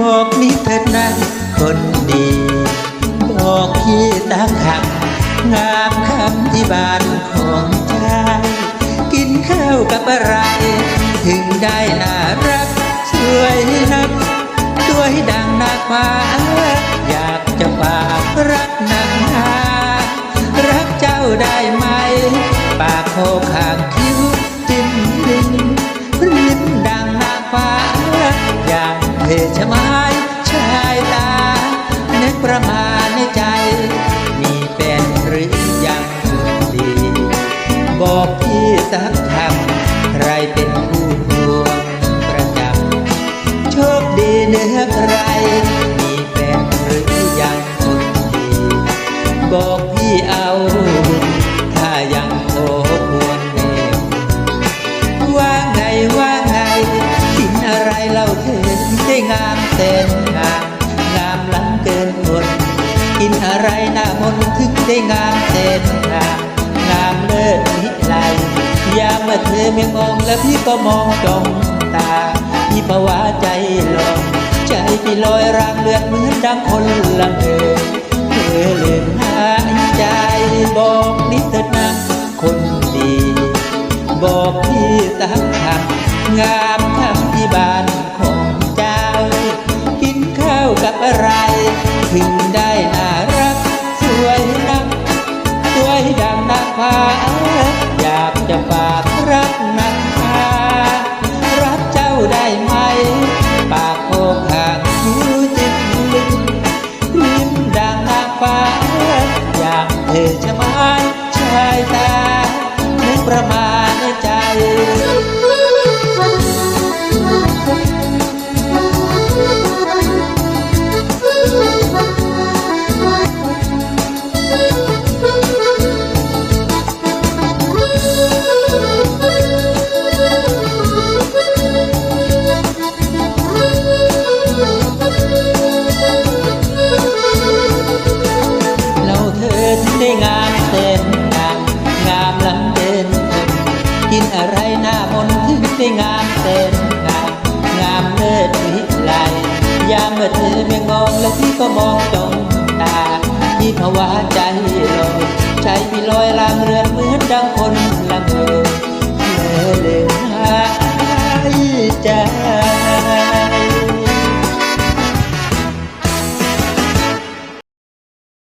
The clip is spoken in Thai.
บอกนิเธอนั้นคนดี บอกพี่ตักหักงามคำที่บ้านของชายกินข้าวกับอะไร ถึงได้น่ารักสวยนักสวยดังนาคว้าอยากจะฝากรักนาการักเจ้าได้ไหม ปากโคขางที พี่สักคำใครเป็นผู้หวงประจำโชคดีเนื้อใคร มีแฟนหรือยังคนดีบอกพี่เอาถ้ายังโทควรเนวว่าไงว่าไงกินอะไรเล่าเธอได้งามเต้นงามงามล้ำเกินคนกินอะไรหน้ามนต์ถึงได้งามเต้นงาม เมื่อเธอไม่มองแล้วพี่ก็มองจ้องตา พี่ภาวะใจลอยใจพี่ลอยรางเลือดเหมือนดังคนละเมอเธอเลืมหายใจบอกนิดเถิดนะคนดี บอกพี่สักคำงามคำที่บ้านของเจ้า กินข้าวกับอะไร ประมา ต์ถึงามเต็มงามงามเลิศวิไลยามเมื่อเธอไม่มองแล้วพี่ก็มองจ้องตาที่ภาวะใจลอยใจพี่ลอยลางเรือนเหมือนดังคน